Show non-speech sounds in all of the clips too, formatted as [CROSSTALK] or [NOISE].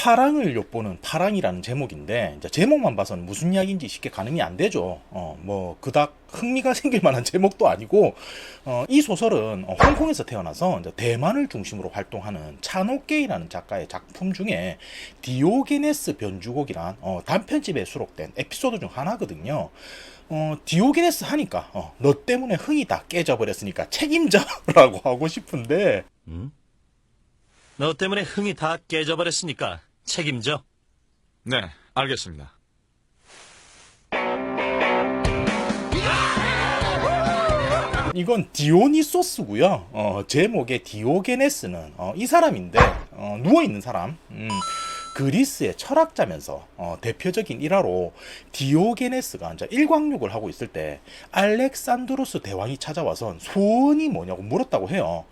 파랑을 엿보는 파랑이라는 제목인데 제목만 봐서는 무슨 이야기인지 쉽게 가늠이 안 되죠. 어, 뭐 그닥 흥미가 [LAUGHS] 생길 만한 제목도 아니고 어, 이 소설은 어, 홍콩에서 태어나서 대만을 중심으로 활동하는 차노게이라는 작가의 작품 중에 디오게네스 변주곡이란 어, 단편집에 수록된 에피소드 중 하나거든요. 어, 디오게네스 하니까 어, 너 때문에 흥이 다 깨져버렸으니까 책임져라고 [LAUGHS] 하고 싶은데 너 때문에 흥이 다 깨져버렸으니까 책임져. 네, 알겠습니다. 이건 디오니소스고요. 어, 제목의 디오게네스는 어, 이 사람인데 어, 누워 있는 사람. 음, 그리스의 철학자면서 어, 대표적인 일화로 디오게네스가 이제 일광욕을 하고 있을 때 알렉산드로스 대왕이 찾아와서 소원이 뭐냐고 물었다고 해요.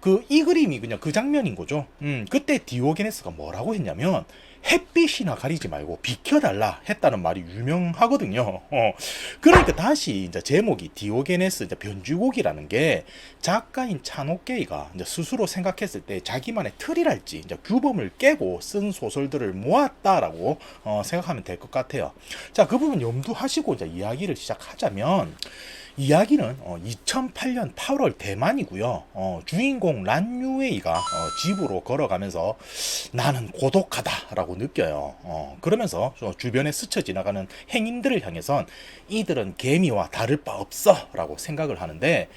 그 이 그림이 그냥 그 장면인 거죠. 음, 그때 디오게네스가 뭐라고 했냐면 햇빛이나 가리지 말고 비켜달라 했다는 말이 유명하거든요. 어, 그러니까 다시 이제 제목이 디오게네스 이제 변주곡이라는 게 작가인 차노게이가 이제 스스로 생각했을 때 자기만의 틀이랄지 이제 규범을 깨고 쓴 소설들을 모았다라고 어, 생각하면 될 것 같아요. 자, 그 부분 염두하시고 이제 이야기를 시작하자면 이야기는 어, 2008년 8월 대만이고요. 어, 주인공 란유웨이가 어, 집으로 걸어가면서 나는 고독하다라고 느껴요. 어, 그러면서 저 주변에 스쳐 지나가는 행인들을 향해선 이들은 개미와 다를 바 없어라고 생각을 하는데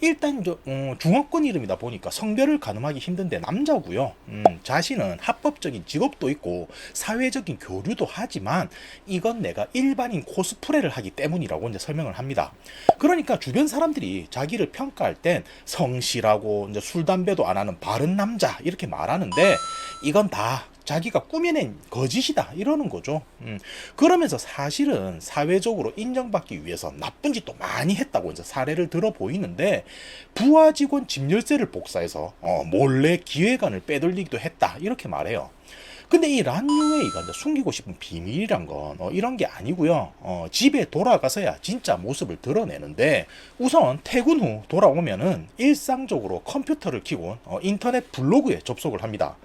일단 저, 어, 중화권 이름이다 보니까 성별을 가늠하기 힘든데 남자고요. 음, 자신은 합법적인 직업도 있고 사회적인 교류도 하지만 이건 내가 일반인 코스프레를 하기 때문이라고 이제 설명을 합니다. 그러니까 주변 사람들이 자기를 평가할 땐 성실하고 이제 술 담배도 안 하는 바른 남자 이렇게 말하는데 이건 다 자기가 꾸며낸 거짓이다 이러는 거죠. 음, 그러면서 사실은 사회적으로 인정받기 위해서 나쁜 짓도 많이 했다고 이제 사례를 들어 보이는데 부하 직원 집 열쇠를 복사해서 어, 몰래 기획안을 빼돌리기도 했다 이렇게 말해요. 근데 이 란유웨이가 이제 숨기고 싶은 비밀이란 건 어, 이런 게 아니고요. 어, 집에 돌아가서야 진짜 모습을 드러내는데 우선 퇴근 후 돌아오면은 일상적으로 컴퓨터를 켜고 어, 인터넷 블로그에 접속을 합니다.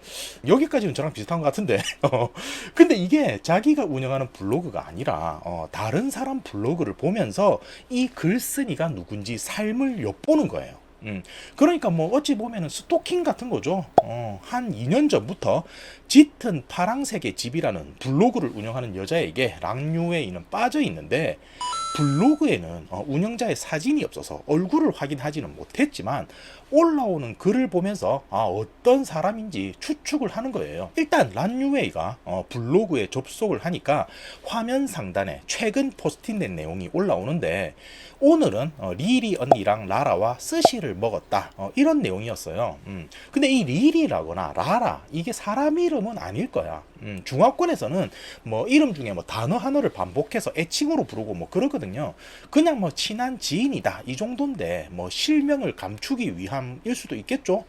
여기까지는 저랑 비슷한 것 같은데. [LAUGHS] 어, 근데 이게 자기가 운영하는 블로그가 아니라 어, 다른 사람 블로그를 보면서 이 글쓴이가 누군지 삶을 엿보는 거예요. 음, 그러니까 뭐 어찌 보면은 스토킹 같은 거죠. 어, 한 2년 전부터 짙은 파랑색의 집이라는 블로그를 운영하는 여자에게 랑유웨이는 빠져 있는데 블로그에는 어, 운영자의 사진이 없어서 얼굴을 확인하지는 못했지만 올라오는 글을 보면서 아, 어떤 사람인지 추측을 하는 거예요. 일단 란유웨이가 어, 블로그에 접속을 하니까 화면 상단에 최근 포스팅된 내용이 올라오는데 오늘은 어, 리리 언니랑 라라와 스시를 먹었다 어, 이런 내용이었어요. 음. 근데 이 리리라거나 라라 이게 사람 이름은 아닐 거야. 음, 중화권에서는 뭐 이름 중에 뭐 단어 하나를 반복해서 애칭으로 부르고 뭐 그러거든요. 그냥 뭐 친한 지인이다 이 정도인데 뭐 실명을 감추기 위함일 수도 있겠죠.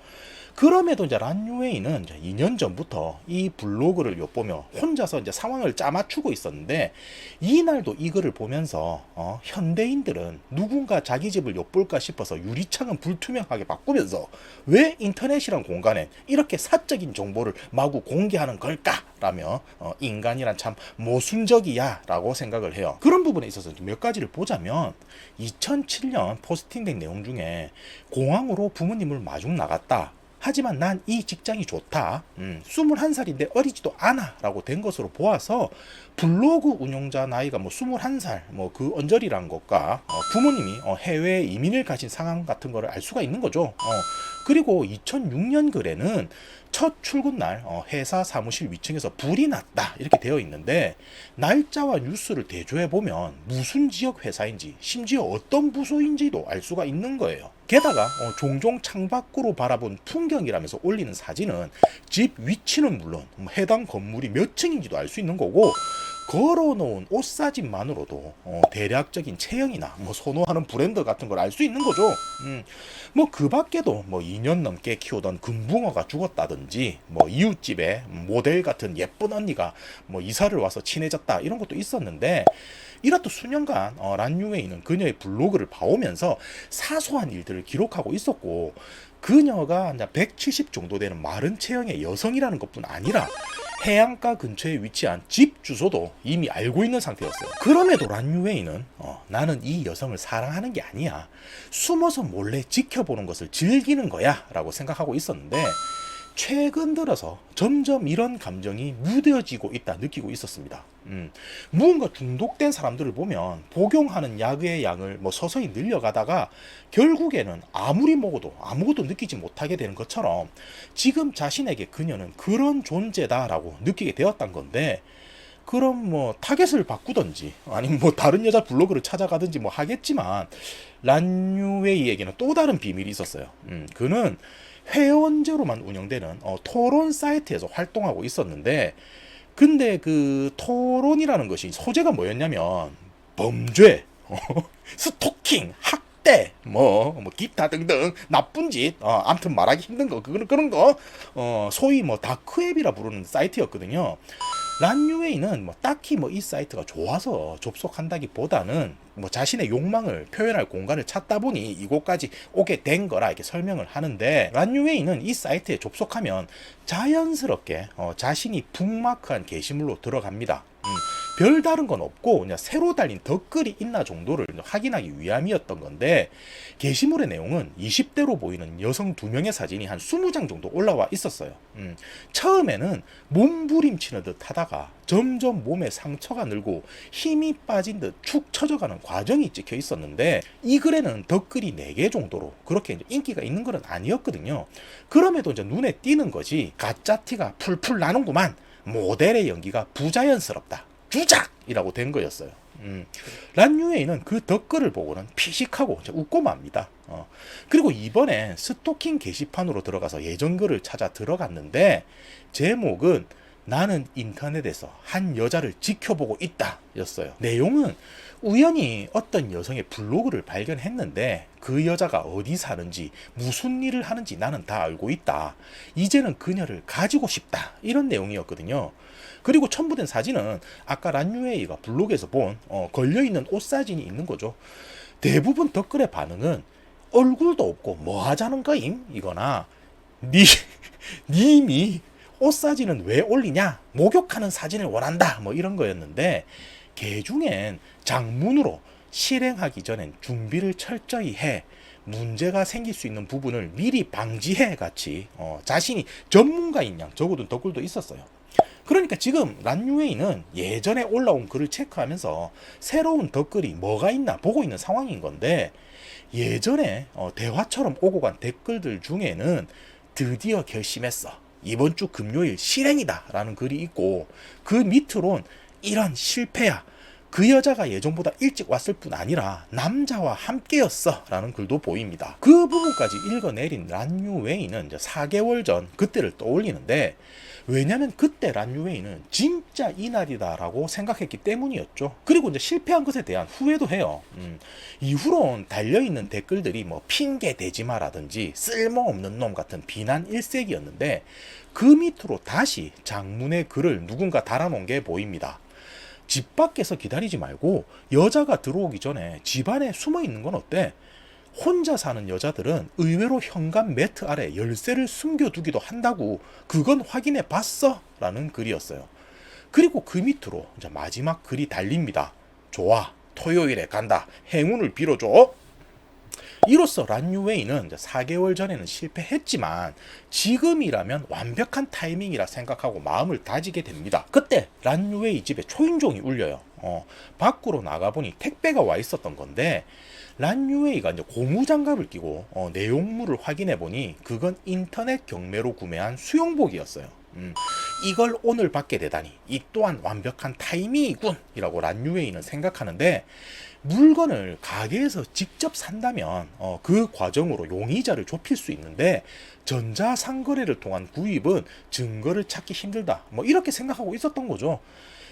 그럼에도 이제 란유웨이는 이제 2년 전부터 이 블로그를 엿보며 혼자서 이제 상황을 짜맞추고 있었는데 이날도 이 글을 보면서 어, 현대인들은 누군가 자기 집을 엿볼까 싶어서 유리창은 불투명하게 바꾸면서 왜 인터넷이란 공간에 이렇게 사적인 정보를 마구 공개하는 걸까 라며 어, 인간이란 참 모순적이야 라고 생각을 해요. 그런 부분에 있어서 몇 가지를 보자면 2007년 포스팅된 내용 중에 공항으로 부모님을 마중 나갔다. 하지만 난 이 직장이 좋다. 음, 21살인데 어리지도 않아. 라고 된 것으로 보아서 블로그 운영자 나이가 뭐 21살, 뭐 그 언저리란 것과 어, 부모님이 어, 해외 이민을 가신 상황 같은 거를 알 수가 있는 거죠. 어, 그리고 2006년 글에는 첫 출근 날 어, 회사 사무실 위층에서 불이 났다 이렇게 되어 있는데 날짜와 뉴스를 대조해 보면 무슨 지역 회사인지 심지어 어떤 부서인지도 알 수가 있는 거예요. 게다가 어, 종종 창밖으로 바라본 풍경이라면서 올리는 사진은 집 위치는 물론 뭐 해당 건물이 몇 층인지도 알 수 있는 거고 걸어놓은 옷사진만으로도 어, 대략적인 체형이나 뭐 선호하는 브랜드 같은 걸 알 수 있는 거죠. 음, 뭐그 밖에도 뭐 2년 넘게 키우던 금붕어가 죽었다든지 뭐 이웃집에 모델 같은 예쁜 언니가 뭐 이사를 와서 친해졌다 이런 것도 있었는데 이렇듯 수년간 어, 란유웨이는 그녀의 블로그를 봐오면서 사소한 일들을 기록하고 있었고 그녀가 이제 170 정도 되는 마른 체형의 여성이라는 것뿐 아니라 해안가 근처에 위치한 집 주소도 이미 알고 있는 상태였어요. 그럼에도 란유웨이는 어, 나는 이 여성을 사랑하는 게 아니야. 숨어서 몰래 지켜보는 것을 즐기는 거야 라고 생각하고 있었는데 최근 들어서 점점 이런 감정이 무뎌지고 있다 느끼고 있었습니다. 음, 무언가 중독된 사람들을 보면 복용하는 약의 양을 뭐 서서히 늘려가다가 결국에는 아무리 먹어도 아무것도 느끼지 못하게 되는 것처럼 지금 자신에게 그녀는 그런 존재다라고 느끼게 되었단 건데 그럼 뭐 타겟을 바꾸던지 아니면 뭐 다른 여자 블로그를 찾아가든지 뭐 하겠지만 란유웨이에게는 또 다른 비밀이 있었어요. 음, 그는 회원제로만 운영되는 어, 토론 사이트에서 활동하고 있었는데 근데 그 토론이라는 것이 소재가 뭐였냐면 범죄, 어, [LAUGHS] 스토킹, 학대, 뭐, 뭐 기타 등등 나쁜 짓, 어, 아무튼 말하기 힘든 거 그런 그런 거, 어, 소위 뭐 다크웹이라 부르는 사이트였거든요. 란유웨이는 뭐 딱히 뭐 이 사이트가 좋아서 접속한다기보다는 뭐 자신의 욕망을 표현할 공간을 찾다 보니 이곳까지 오게 된 거라 이렇게 설명을 하는데 란유웨이는 이 사이트에 접속하면 자연스럽게 어, 자신이 북마크한 게시물로 들어갑니다. 음, 별다른 건 없고 그냥 새로 달린 댓글이 있나 정도를 확인하기 위함이었던 건데 게시물의 내용은 20대로 보이는 여성 두 명의 사진이 한 20장 정도 올라와 있었어요. 음, 처음에는 몸부림치는 듯 하다가 점점 몸에 상처가 늘고 힘이 빠진 듯 축 처져가는 과정이 찍혀 있었는데 이 글에는 댓글이 4개 정도로 그렇게 인기가 있는 건 아니었거든요. 그럼에도 이제 눈에 띄는 것이 가짜 티가 풀풀 나는구만. 모델의 연기가 부자연스럽다. 주작이라고 된 거였어요. 음. 란유에이는 그 댓글을 보고는 피식하고 웃고 맙니다. 어. 그리고 이번에 스토킹 게시판으로 들어가서 예전 글을 찾아 들어갔는데 제목은 나는 인터넷에서 한 여자를 지켜보고 있다 였어요. 내용은 우연히 어떤 여성의 블로그를 발견했는데 그 여자가 어디 사는지 무슨 일을 하는지 나는 다 알고 있다. 이제는 그녀를 가지고 싶다. 이런 내용이었거든요. 그리고 첨부된 사진은 아까 란유에이가 블로그에서 본 어, 걸려있는 옷 사진이 있는 거죠. 대부분 댓글의 반응은 얼굴도 없고 뭐 하자는 거임? 이거나 니, [LAUGHS] 님이 옷 사진은 왜 올리냐? 목욕하는 사진을 원한다. 뭐 이런 거였는데 개 중엔 장문으로 실행하기 전엔 준비를 철저히 해 문제가 생길 수 있는 부분을 미리 방지해 같이 어, 자신이 전문가인 양 적어둔 댓글도 있었어요. 그러니까 지금 란유웨이는 예전에 올라온 글을 체크하면서 새로운 댓글이 뭐가 있나 보고 있는 상황인 건데 예전에 어, 대화처럼 오고 간 댓글들 중에는 드디어 결심했어. 이번 주 금요일 실행이다. 라는 글이 있고 그 밑으론 이런 실패야. 그 여자가 예전보다 일찍 왔을 뿐 아니라 남자와 함께였어 라는 글도 보입니다. 그 부분까지 읽어내린 란유웨이는 이제 4개월 전 그때를 떠올리는데 왜냐면 그때 란유웨이는 진짜 이날이다 라고 생각했기 때문이었죠. 그리고 이제 실패한 것에 대한 후회도 해요. 음, 이후론 달려있는 댓글들이 뭐 핑계 대지 마라든지 쓸모없는 놈 같은 비난 일색이었는데 그 밑으로 다시 장문의 글을 누군가 달아놓은 게 보입니다. 집 밖에서 기다리지 말고 여자가 들어오기 전에 집 안에 숨어 있는 건 어때? 혼자 사는 여자들은 의외로 현관 매트 아래 열쇠를 숨겨두기도 한다고 그건 확인해 봤어? 라는 글이었어요. 그리고 그 밑으로 마지막 글이 달립니다. 좋아. 토요일에 간다. 행운을 빌어줘. 이로써 란유웨이는 이제 4개월 전에는 실패했지만 지금이라면 완벽한 타이밍이라 생각하고 마음을 다지게 됩니다. 그때 란유웨이 집에 초인종이 울려요. 어, 밖으로 나가보니 택배가 와 있었던 건데 란유웨이가 이제 고무장갑을 끼고 어, 내용물을 확인해 보니 그건 인터넷 경매로 구매한 수영복이었어요. 음, 이걸 오늘 받게 되다니 이 또한 완벽한 타이밍이군이라고 란유웨이는 생각하는데 물건을 가게에서 직접 산다면 어, 그 과정으로 용의자를 좁힐 수 있는데 전자상거래를 통한 구입은 증거를 찾기 힘들다. 뭐 이렇게 생각하고 있었던 거죠.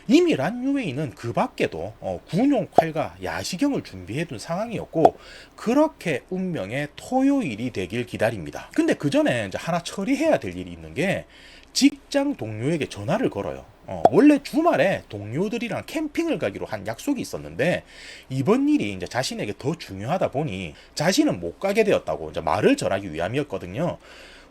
이미 란유웨이는 그 밖에도 어, 군용 칼과 야시경을 준비해둔 상황이었고 그렇게 운명의 토요일이 되길 기다립니다. 근데 그 전에 하나 처리해야 될 일이 있는 게 직장 동료에게 전화를 걸어요. 어, 원래 주말에 동료들이랑 캠핑을 가기로 한 약속이 있었는데 이번 일이 이제 자신에게 더 중요하다 보니 자신은 못 가게 되었다고 이제 말을 전하기 위함이었거든요.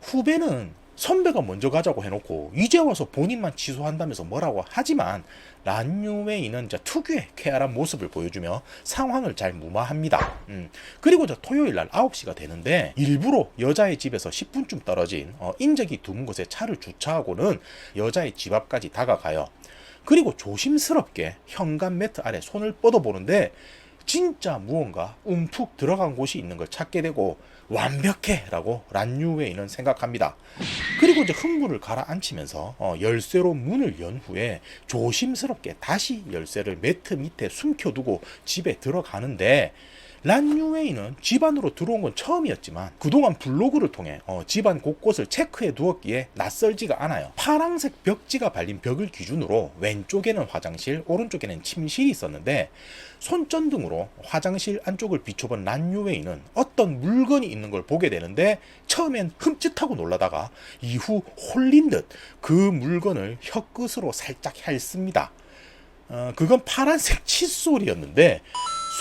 후배는 선배가 먼저 가자고 해놓고 이제 와서 본인만 취소한다면서 뭐라고 하지만 란유웨이는 특유의 쾌활한 모습을 보여주며 상황을 잘 무마합니다. 음. 그리고 저 토요일 날 9시가 되는데 일부러 여자의 집에서 10분쯤 떨어진 어, 인적이 드문 곳에 차를 주차하고는 여자의 집 앞까지 다가가요. 그리고 조심스럽게 현관 매트 아래 손을 뻗어보는데 진짜 무언가 움푹 들어간 곳이 있는 걸 찾게 되고 완벽해 라고 란유웨이는 생각합니다. 그리고 이제 흥분을 가라앉히면서 어, 열쇠로 문을 연 후에 조심스럽게 다시 열쇠를 매트 밑에 숨겨두고 집에 들어가는데 란유웨이는 집안으로 들어온 건 처음이었지만 그동안 블로그를 통해 어, 집안 곳곳을 체크해 두었기에 낯설지가 않아요. 파랑색 벽지가 발린 벽을 기준으로 왼쪽에는 화장실, 오른쪽에는 침실이 있었는데 손전등으로 화장실 안쪽을 비춰본 란유웨이는 어떤 물건이 있는 걸 보게 되는데 처음엔 흠칫하고 놀라다가 이후 홀린 듯 그 물건을 혀끝으로 살짝 핥습니다. 어, 그건 파란색 칫솔이었는데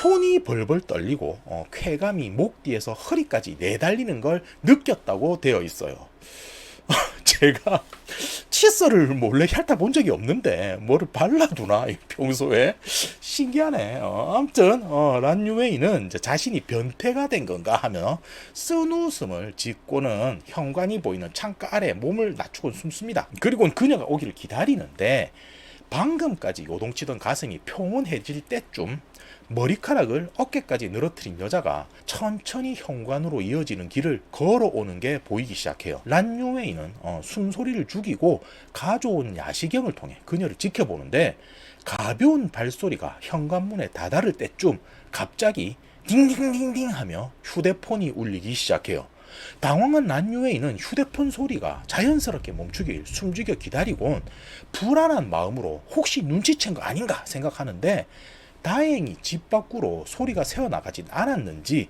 손이 벌벌 떨리고 어, 쾌감이 목 뒤에서 허리까지 내달리는 걸 느꼈다고 되어 있어요. [LAUGHS] 제가 칫솔을 몰래 핥아본 적이 없는데 뭐를 발라두나 이 평소에 신기하네. 어, 아무튼 어, 란유웨이는 자신이 변태가 된 건가 하며 쓴 웃음을 짓고는 현관이 보이는 창가 아래 몸을 낮추고 숨습니다. 그리고는 그녀가 오기를 기다리는데 방금까지 요동치던 가슴이 평온해질 때쯤 머리카락을 어깨까지 늘어뜨린 여자가 천천히 현관으로 이어지는 길을 걸어오는 게 보이기 시작해요. 란유웨이는 어, 숨소리를 죽이고 가져온 야시경을 통해 그녀를 지켜보는데 가벼운 발소리가 현관문에 다다를 때쯤 갑자기 딩딩딩딩 하며 휴대폰이 울리기 시작해요. 당황한 란유웨이는 휴대폰 소리가 자연스럽게 멈추길 숨죽여 기다리곤 불안한 마음으로 혹시 눈치챈 거 아닌가 생각하는데 다행히 집 밖으로 소리가 새어나가진 않았는지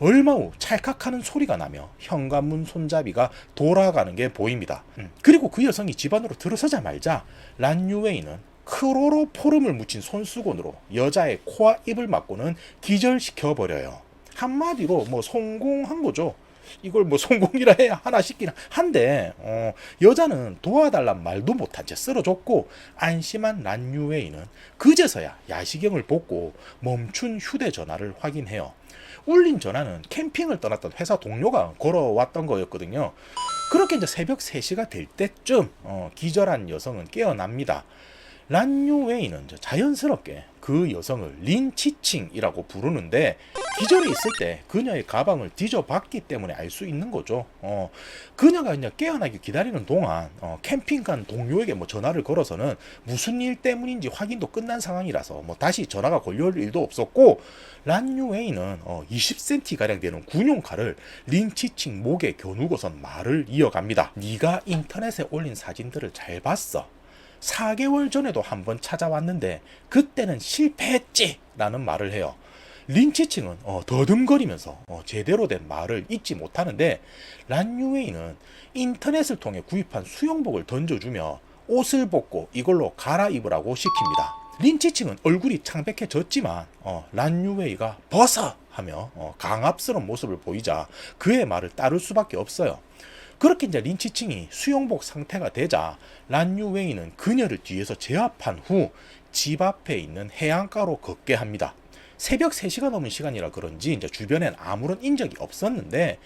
얼마 후 찰칵하는 소리가 나며 현관문 손잡이가 돌아가는 게 보입니다. 음, 그리고 그 여성이 집 안으로 들어서자마자 란유웨이는 크로로포름을 묻힌 손수건으로 여자의 코와 입을 막고는 기절시켜 버려요. 한마디로 뭐 성공한 거죠. 이걸 뭐 성공이라 해야 하나 싶긴 한데 어, 여자는 도와달란 말도 못한 채 쓰러졌고 안심한 란유웨이는 그제서야 야시경을 벗고 멈춘 휴대전화를 확인해요. 울린 전화는 캠핑을 떠났던 회사 동료가 걸어왔던 거였거든요. 그렇게 이제 새벽 3시가 될 때쯤 어, 기절한 여성은 깨어납니다. 란유웨이는 이제 자연스럽게 그 여성을 린치칭이라고 부르는데 기절해 있을 때 그녀의 가방을 뒤져봤기 때문에 알 수 있는 거죠. 어, 그녀가 이제 깨어나기 기다리는 동안 어, 캠핑 간 동료에게 뭐 전화를 걸어서는 무슨 일 때문인지 확인도 끝난 상황이라서 뭐 다시 전화가 걸려올 일도 없었고 란유웨이는 어, 20cm 가량 되는 군용 칼을 린치칭 목에 겨누고선 말을 이어갑니다. 네가 인터넷에 올린 사진들을 잘 봤어. 4개월 전에도 한번 찾아왔는데 그때는 실패했지 라는 말을 해요. 린치칭은 어, 더듬거리면서 어, 제대로 된 말을 잊지 못하는데 란유웨이는 인터넷을 통해 구입한 수영복을 던져주며 옷을 벗고 이걸로 갈아입으라고 시킵니다. 린치칭은 얼굴이 창백해졌지만 어, 란유웨이가 벗어 하며 어, 강압스러운 모습을 보이자 그의 말을 따를 수밖에 없어요. 그렇게 이제 린치칭이 수영복 상태가 되자 란유웨이는 그녀를 뒤에서 제압한 후 집 앞에 있는 해안가로 걷게 합니다. 새벽 3시가 넘은 시간이라 그런지 이제 주변엔 아무런 인적이 없었는데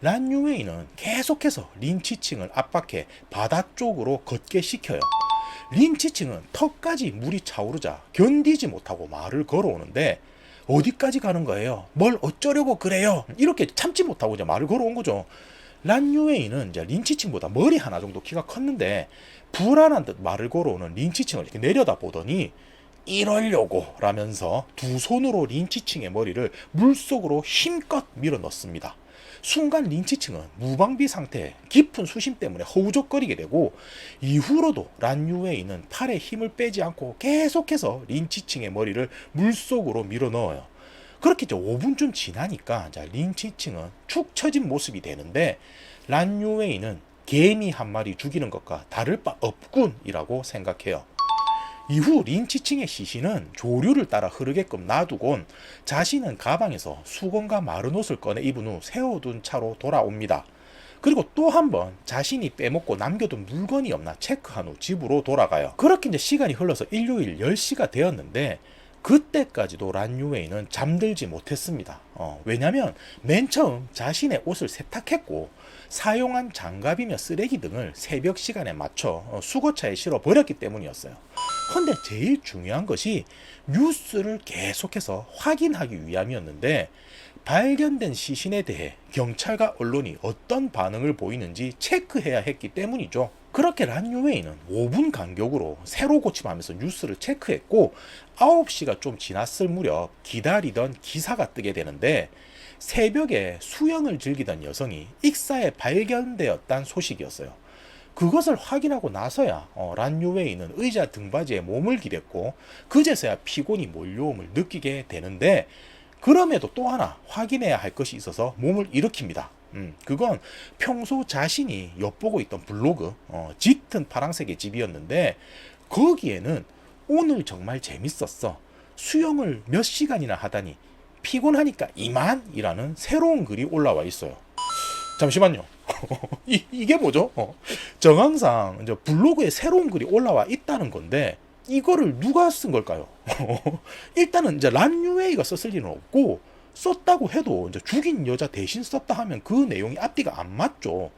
란유웨이는 계속해서 린치칭을 압박해 바다 쪽으로 걷게 시켜요. 린치칭은 턱까지 물이 차오르자 견디지 못하고 말을 걸어오는데 어디까지 가는 거예요? 뭘 어쩌려고 그래요? 이렇게 참지 못하고 이제 말을 걸어온 거죠. 란유웨이는 이제 린치칭보다 머리 하나 정도 키가 컸는데 불안한 듯 말을 걸어오는 린치칭을 이렇게 내려다 보더니 이러려고 라면서 두 손으로 린치칭의 머리를 물속으로 힘껏 밀어 넣습니다. 순간 린치칭은 무방비 상태에 깊은 수심 때문에 허우적거리게 되고 이후로도 란유웨이는 팔에 힘을 빼지 않고 계속해서 린치칭의 머리를 물속으로 밀어 넣어요. 그렇게 이제 5분쯤 지나니까 자, 린치칭은 축 처진 모습이 되는데 란유웨이는 개미 한 마리 죽이는 것과 다를 바 없군이라고 생각해요. 이후 린치칭의 시신은 조류를 따라 흐르게끔 놔두곤 자신은 가방에서 수건과 마른 옷을 꺼내 입은 후 세워둔 차로 돌아옵니다. 그리고 또 한 번 자신이 빼먹고 남겨둔 물건이 없나 체크한 후 집으로 돌아가요. 그렇게 이제 시간이 흘러서 일요일 10시가 되었는데 그때까지도 란유웨이는 잠들지 못했습니다. 어, 왜냐면 맨 처음 자신의 옷을 세탁했고 사용한 장갑이며 쓰레기 등을 새벽 시간에 맞춰 어, 수거차에 실어 버렸기 때문이었어요. 근데 제일 중요한 것이 뉴스를 계속해서 확인하기 위함이었는데 발견된 시신에 대해 경찰과 언론이 어떤 반응을 보이는지 체크해야 했기 때문이죠. 그렇게 란유웨이는 5분 간격으로 새로 고침하면서 뉴스를 체크했고 9시가 좀 지났을 무렵 기다리던 기사가 뜨게 되는데 새벽에 수영을 즐기던 여성이 익사에 발견되었다는 소식이었어요. 그것을 확인하고 나서야 어, 란유웨이는 의자 등받이에 몸을 기댔고 그제서야 피곤이 몰려옴을 느끼게 되는데 그럼에도 또 하나 확인해야 할 것이 있어서 몸을 일으킵니다. 음, 그건 평소 자신이 엿보고 있던 블로그 어, 짙은 파랑색의 집이었는데 거기에는 오늘 정말 재밌었어. 수영을 몇 시간이나 하다니 피곤하니까 이만이라는 새로운 글이 올라와 있어요. 잠시만요. [LAUGHS] 이, 이게 뭐죠? 어. 정황상 이제 블로그에 새로운 글이 올라와 있다는 건데 이거를 누가 쓴 걸까요? [LAUGHS] 일단은 이제 란유웨이가 썼을 리는 없고 썼다고 해도 이제 죽인 여자 대신 썼다 하면 그 내용이 앞뒤가 안 맞죠.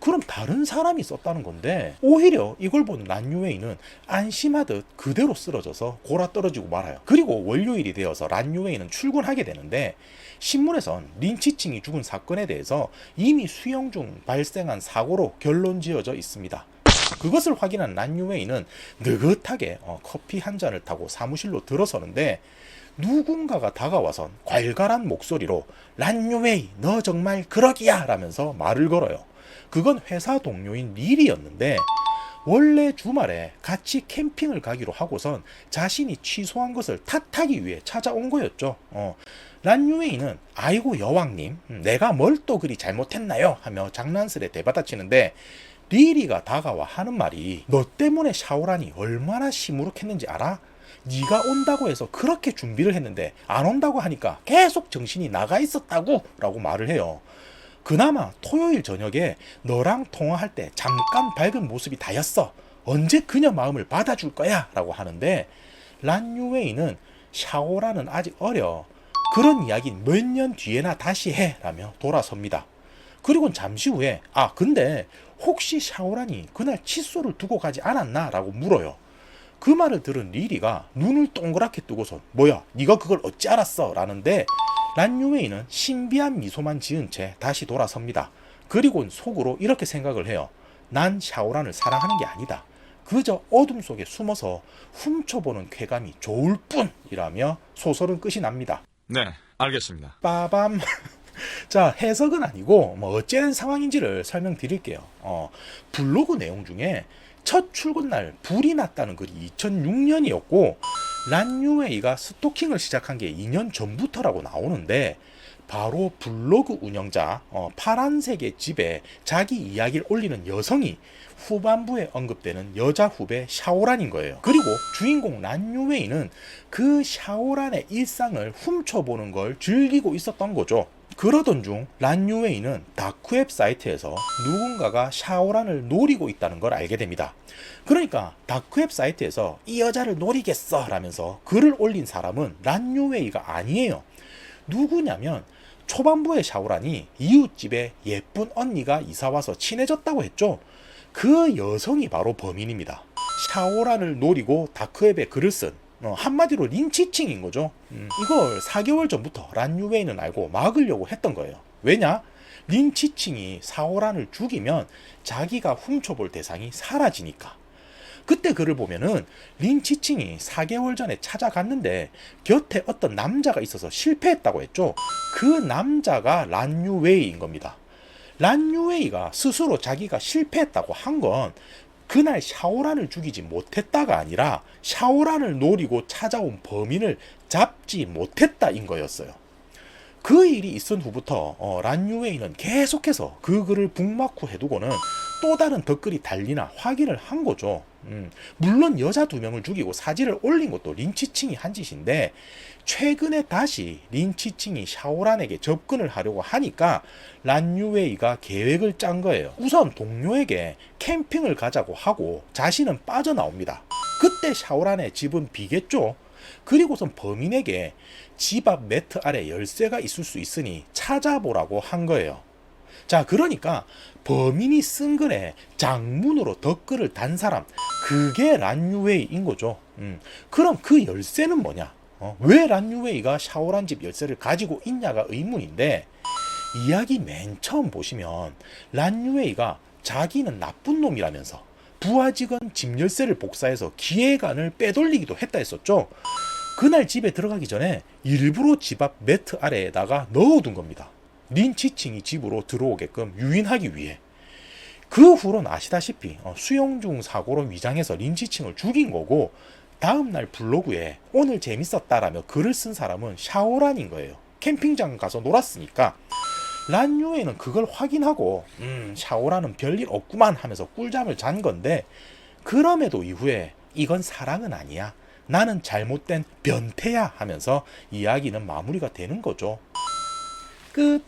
그럼 다른 사람이 썼다는 건데 오히려 이걸 본 란유웨이는 안심하듯 그대로 쓰러져서 골아 떨어지고 말아요. 그리고 월요일이 되어서 란유웨이는 출근하게 되는데 신문에선 린치칭이 죽은 사건에 대해서 이미 수영 중 발생한 사고로 결론 지어져 있습니다. 그것을 확인한 란유웨이는 느긋하게 어, 커피 한 잔을 타고 사무실로 들어서는데 누군가가 다가와선 괄괄한 목소리로 란유웨이 너 정말 그러기야 라면서 말을 걸어요. 그건 회사 동료인 릴이었는데 원래 주말에 같이 캠핑을 가기로 하고선 자신이 취소한 것을 탓하기 위해 찾아온 거였죠. 어. 란유웨이는 아이고 여왕님 음, 내가 뭘 또 그리 잘못했나요? 하며 장난스레 대받아치는데 리리가 다가와 하는 말이 너 때문에 샤오란이 얼마나 시무룩했는지 알아? 네가 온다고 해서 그렇게 준비를 했는데 안 온다고 하니까 계속 정신이 나가 있었다고 라고 말을 해요. 그나마 토요일 저녁에 너랑 통화할 때 잠깐 밝은 모습이 다였어. 언제 그녀 마음을 받아줄 거야? 라고 하는데 란유웨이는 샤오라는 아직 어려. 그런 이야기는 몇 년 뒤에나 다시 해. 라며 돌아섭니다. 그리고 잠시 후에 아 근데 혹시 샤오란이 그날 칫솔을 두고 가지 않았나? 라고 물어요. 그 말을 들은 리리가 눈을 동그랗게 뜨고서 뭐야 네가 그걸 어찌 알았어? 라는데 란유웨이는 신비한 미소만 지은 채 다시 돌아섭니다. 그리고 속으로 이렇게 생각을 해요. 난 샤오란을 사랑하는 게 아니다. 그저 어둠 속에 숨어서 훔쳐보는 쾌감이 좋을 뿐이라며 소설은 끝이 납니다. 네, 알겠습니다. 빠밤. [LAUGHS] 자, 해석은 아니고 뭐 어찌된 상황인지를 설명드릴게요. 어, 블로그 내용 중에 첫 출근 날 불이 났다는 글이 2006년이었고 란유웨이가 스토킹을 시작한 게 2년 전부터라고 나오는데 바로 블로그 운영자 어, 파란색의 집에 자기 이야기를 올리는 여성이 후반부에 언급되는 여자 후배 샤오란인 거예요. 그리고 주인공 란유웨이는 그 샤오란의 일상을 훔쳐보는 걸 즐기고 있었던 거죠. 그러던 중 란유웨이는 다크웹 사이트에서 누군가가 샤오란을 노리고 있다는 걸 알게 됩니다. 그러니까 다크웹 사이트에서 이 여자를 노리겠어 라면서 글을 올린 사람은 란유웨이가 아니에요. 누구냐면 초반부에 샤오란이 이웃집에 예쁜 언니가 이사와서 친해졌다고 했죠. 그 여성이 바로 범인입니다. 샤오란을 노리고 다크웹에 글을 쓴 어, 한마디로 린치칭인 거죠. 음, 이걸 4개월 전부터 란유웨이는 알고 막으려고 했던 거예요. 왜냐? 린치칭이 사오란을 죽이면 자기가 훔쳐볼 대상이 사라지니까. 그때 글을 보면은 린치칭이 4개월 전에 찾아갔는데 곁에 어떤 남자가 있어서 실패했다고 했죠. 그 남자가 란유웨이인 겁니다. 란유웨이가 스스로 자기가 실패했다고 한 건 그날 샤오란을 죽이지 못했다가 아니라 샤오란을 노리고 찾아온 범인을 잡지 못했다인 거였어요. 그 일이 있은 후부터 어, 란유웨이는 계속해서 그 글을 북마크 해두고는 또 다른 댓글이 달리나 확인을 한 거죠. 음, 물론 여자 두 명을 죽이고 사진을 올린 것도 린치칭이 한 짓인데 최근에 다시 린치칭이 샤오란에게 접근을 하려고 하니까 란유웨이가 계획을 짠 거예요. 우선 동료에게 캠핑을 가자고 하고 자신은 빠져나옵니다. 그때 샤오란의 집은 비겠죠. 그리고선 범인에게 집 앞 매트 아래 열쇠가 있을 수 있으니 찾아보라고 한 거예요. 자, 그러니까 범인이 쓴 글에 장문으로 댓글을 단 사람, 그게 란유웨이인 거죠. 음, 그럼 그 열쇠는 뭐냐? 어, 왜 란유웨이가 샤오란 집 열쇠를 가지고 있냐가 의문인데, 이야기 맨 처음 보시면 란유웨이가 자기는 나쁜 놈이라면서 부하 직원 집 열쇠를 복사해서 기획안을 빼돌리기도 했다 했었죠. 그날 집에 들어가기 전에 일부러 집 앞 매트 아래에다가 넣어둔 겁니다. 린치칭이 집으로 들어오게끔 유인하기 위해. 그 후로는 아시다시피 어, 수용 중 사고로 위장해서 린치칭을 죽인 거고 다음날 블로그에 오늘 재밌었다라며 글을 쓴 사람은 샤오란인 거예요. 캠핑장 가서 놀았으니까 란유에는 그걸 확인하고 음 샤오란은 별일 없구만 하면서 꿀잠을 잔 건데 그럼에도 이후에 이건 사랑은 아니야. 나는 잘못된 변태야 하면서 이야기는 마무리가 되는 거죠. 끝.